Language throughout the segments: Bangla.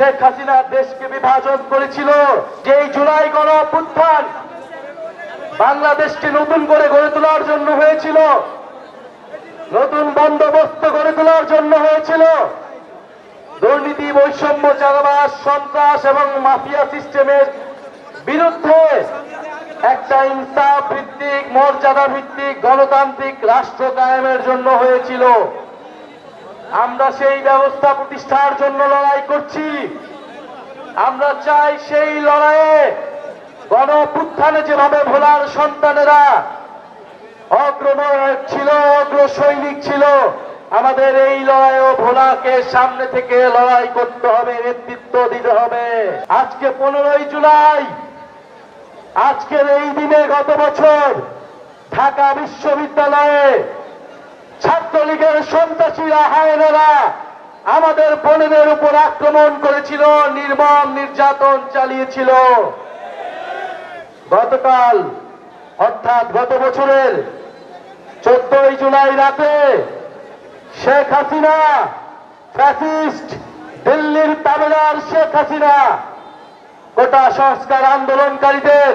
শেখ হাসিনা দেশকে বিভাজন করেছিল, যেই জুলাই গণ বাংলাদেশকে নতুন করে গড়ে তোলার জন্য হয়েছিল, নতুন বন্দোবস্ত গড়ে তোলার জন্য হয়েছিল। দুর্নীতি, বৈষম্য চালাবাস সন্ত্রাস এবং মাফিয়া সিস্টেমের বিরুদ্ধে একটা ইনসাফ ভিত্তিক, মর্যাদা ভিত্তিক, গণতান্ত্রিক রাষ্ট্র কায়েমের জন্য হয়েছিল। আমরা সেই ব্যবস্থা প্রতিষ্ঠার জন্য লড়াই করছি। আমরা চাই সেই লড়াইয়ে গণ অভ্যুত্থানে যেভাবে ভোলার সন্তানেরা অগ্রনায়ক ছিল অগ্র সৈনিক ছিল, আমাদের এই লড়াইও ভোলাকে সামনে থেকে লড়াই করতে হবে, নেতৃত্ব দিতে হবে। আজকে পনেরোই জুলাই, আজকের এই দিনে গত বছর ঢাকা বিশ্ববিদ্যালয়ে ছাত্রলীগের সন্ত্রাসীরা, হায়নারা আমাদের বোনেদের উপর আক্রমণ করেছিল, নির্মম নির্যাতন চালিয়েছিল। গতকাল, অর্থাৎ গত বছরের চোদ্দই জুলাই রাতে শেখ হাসিনা, ফ্যাসিস্ট দিল্লির তাবেদার শেখ হাসিনা কোটা সংস্কার আন্দোলনকারীদের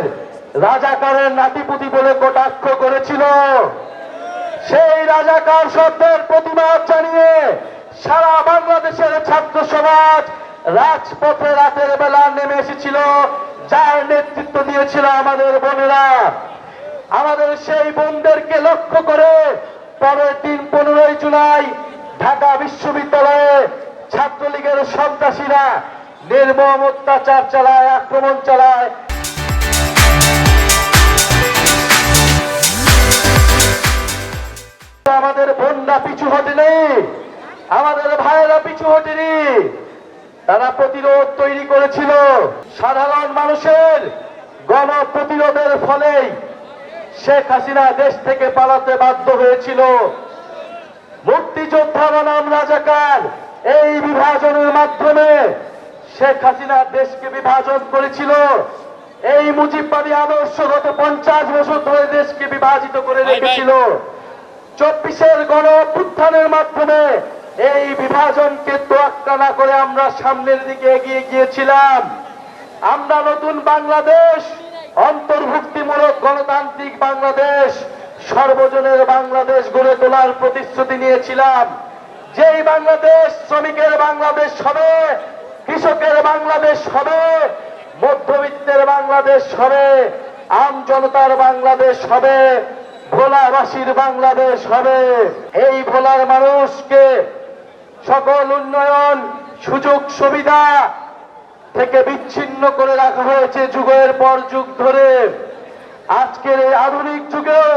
রাজাকারের নাতিপুতি বলে কটাক্ষ করেছিল। রাজাকার শব্দের প্রতিবাদ জানিয়ে সারা বাংলাদেশের ছাত্র সমাজ রাজপথে রাতের বেলা নেমে এসেছিল, যার নেতৃত্ব দিয়েছিল আমাদের বোনেরা। আমাদের সেই বোনদেরকে লক্ষ্য করে পরের দিন পনেরোই জুলাই ঢাকা বিশ্ববিদ্যালয়ে ছাত্রলীগের সন্ত্রাসীরা নির্মম অত্যাচার চালায়, আক্রমণ চালায় ভাইয়েরা পিছু হটেনি। তারা প্রতিরোধ তৈরি করেছিল। সাধারণ মানুষের গণ প্রতিরোধের ফলেই শেখ হাসিনা দেশ থেকে পালাতে বাধ্য হয়েছিল। মুক্তিযোদ্ধা বনাম রাজাকার এই বিভাজনের মাধ্যমে শেখ হাসিনা দেশকে বিভাজন করেছিল। এই মুজিববাদী আদর্শ গত পঞ্চাশ বছর ধরে দেশকে বিভাজিত করে রেখেছিল। চব্বিশের গণ অভ্যুত্থানের মাধ্যমে এই বিভাজনকে তোয়াক্কা না করে আমরা সামনের দিকে এগিয়ে গিয়েছিলাম। আমরা নতুন বাংলাদেশ, অন্তর্ভুক্তিমূলক গণতান্ত্রিক বাংলাদেশ, সর্বজনের বাংলাদেশ গড়ে তোলার প্রতিশ্রুতি নিয়েছিলাম। যেই বাংলাদেশ শ্রমিকের বাংলাদেশ হবে, কৃষকের বাংলাদেশ হবে, মধ্যবিত্তের বাংলাদেশ হবে, আম জনতার বাংলাদেশ হবে, ভোলাবাসীর বাংলাদেশ হবে। এই ভোলার মানুষকে সকল উন্নয়ন, সুযোগ, সুবিধা থেকে বিচ্ছিন্ন করে রাখা হয়েছে যুগের পর যুগ ধরে। আজকের এই আধুনিক যুগেও,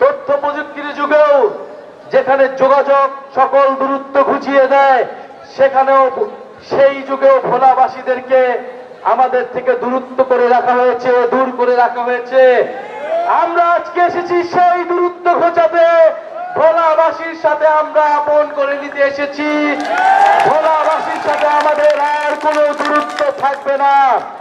তথ্য প্রযুক্তির যুগেও, যেখানে যোগাযোগ সকল দূরত্ব ঘুচিয়ে দেয়, সেখানেও সেই যুগেও ভোলাবাসীদেরকে আমাদের থেকে দূরত্ব করে রাখা হয়েছে, দূর করে রাখা হয়েছে। আমরা আজকে এসেছি সেই দূরত্ব ঘোচাতে, ভোলাবাসীর সাথে আমরা আপন নিতে এসেছি। ভোলাবাসীর সাথে আমাদের আর কোনো দূরত্ব থাকবে না।